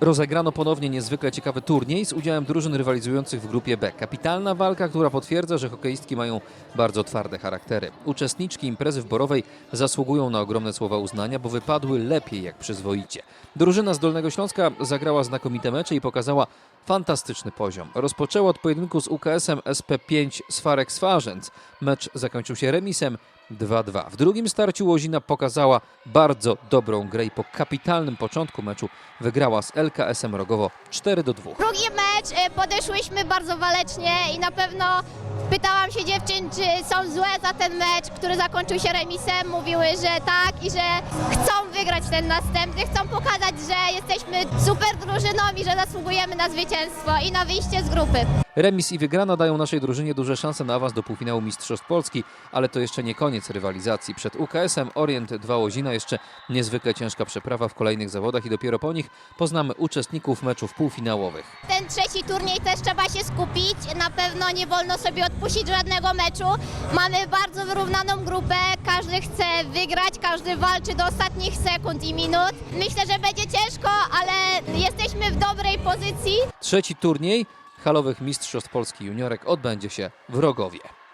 Rozegrano ponownie niezwykle ciekawy turniej z udziałem drużyn rywalizujących w grupie B. Kapitalna walka, która potwierdza, że hokeistki mają bardzo twarde charaktery. Uczestniczki imprezy w Borowej zasługują na ogromne słowa uznania, bo wypadły lepiej jak przyzwoicie. Drużyna z Dolnego Śląska zagrała znakomite mecze i pokazała fantastyczny poziom. Rozpoczęła od pojedynku z UKS-em SP5 Swarek Swarzędz. Mecz zakończył się remisem 2-2. W drugim starciu Łozina pokazała bardzo dobrą grę i po kapitalnym początku meczu wygrała z LKS-em Rogowo 4-2. Drugi mecz e, podeszłyśmy bardzo walecznie i na pewno pytałam się dziewczyn, czy są złe za ten mecz, który zakończył się remisem. Mówiły, że tak i że chcą wygrać ten następny, chcą pokazać, że jesteśmy super drużyną i że zasługujemy na zwycięstwo i na wyjście z grupy. Remis i wygrana dają naszej drużynie duże szanse na awans do półfinału Mistrzostw Polski, ale to jeszcze nie koniec rywalizacji. Przed UKS-em Orient 2 Łozina jeszcze niezwykle ciężka przeprawa w kolejnych zawodach i dopiero po nich poznamy uczestników meczów półfinałowych. Ten trzeci turniej też trzeba się skupić. Na pewno nie wolno sobie odpuścić żadnego meczu. Mamy bardzo wyrównaną grupę. Każdy chce wygrać, każdy walczy do ostatnich sekund i minut. Myślę, że będzie ciężko, ale jesteśmy w dobrej pozycji. Trzeci turniej halowych Mistrzostw Polski Juniorek odbędzie się w Rogowie.